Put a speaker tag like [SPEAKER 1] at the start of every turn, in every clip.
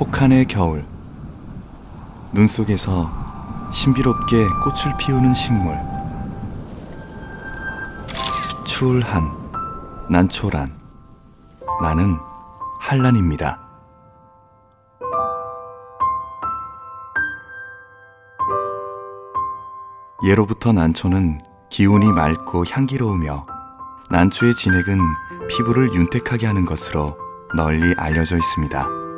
[SPEAKER 1] 혹한의 겨울 눈 속에서 신비롭게 꽃을 피우는 식물 추울한 난초란 나는 한란입니다. 예로부터 난초는 기운이 맑고 향기로우며 난초의 진액은 피부를 윤택하게 하는 것으로 널리 알려져 있습니다.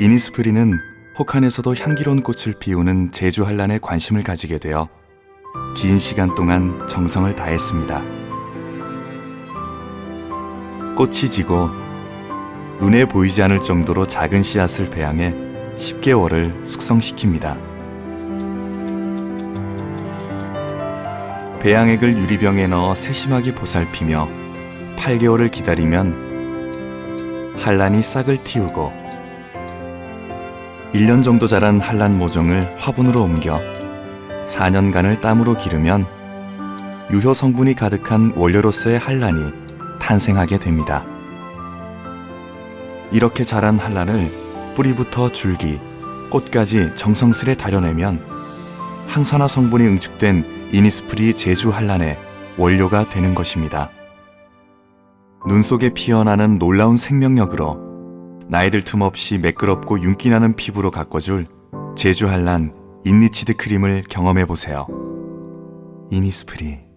[SPEAKER 1] 이니스프리는 혹한에서도 향기로운 꽃을 피우는 제주 한란에 관심을 가지게 되어 긴 시간 동안 정성을 다했습니다. 꽃이 지고 눈에 보이지 않을 정도로 작은 씨앗을 배양해 10개월을 숙성시킵니다. 배양액을 유리병에 넣어 세심하게 보살피며 8개월을 기다리면 한란이 싹을 틔우고 1년 정도 자란 한란 모종을 화분으로 옮겨 4년간을 땀으로 기르면 유효 성분이 가득한 원료로서의 한란이 탄생하게 됩니다. 이렇게 자란 한란을 뿌리부터 줄기, 꽃까지 정성스레 다려내면 항산화 성분이 응축된 이니스프리 제주 한란의 원료가 되는 것입니다. 눈 속에 피어나는 놀라운 생명력으로 나이들 틈 없이 매끄럽고 윤기나는 피부로 가꿔줄 제주 한란 인니치드 크림을 경험해 보세요. 이니스프리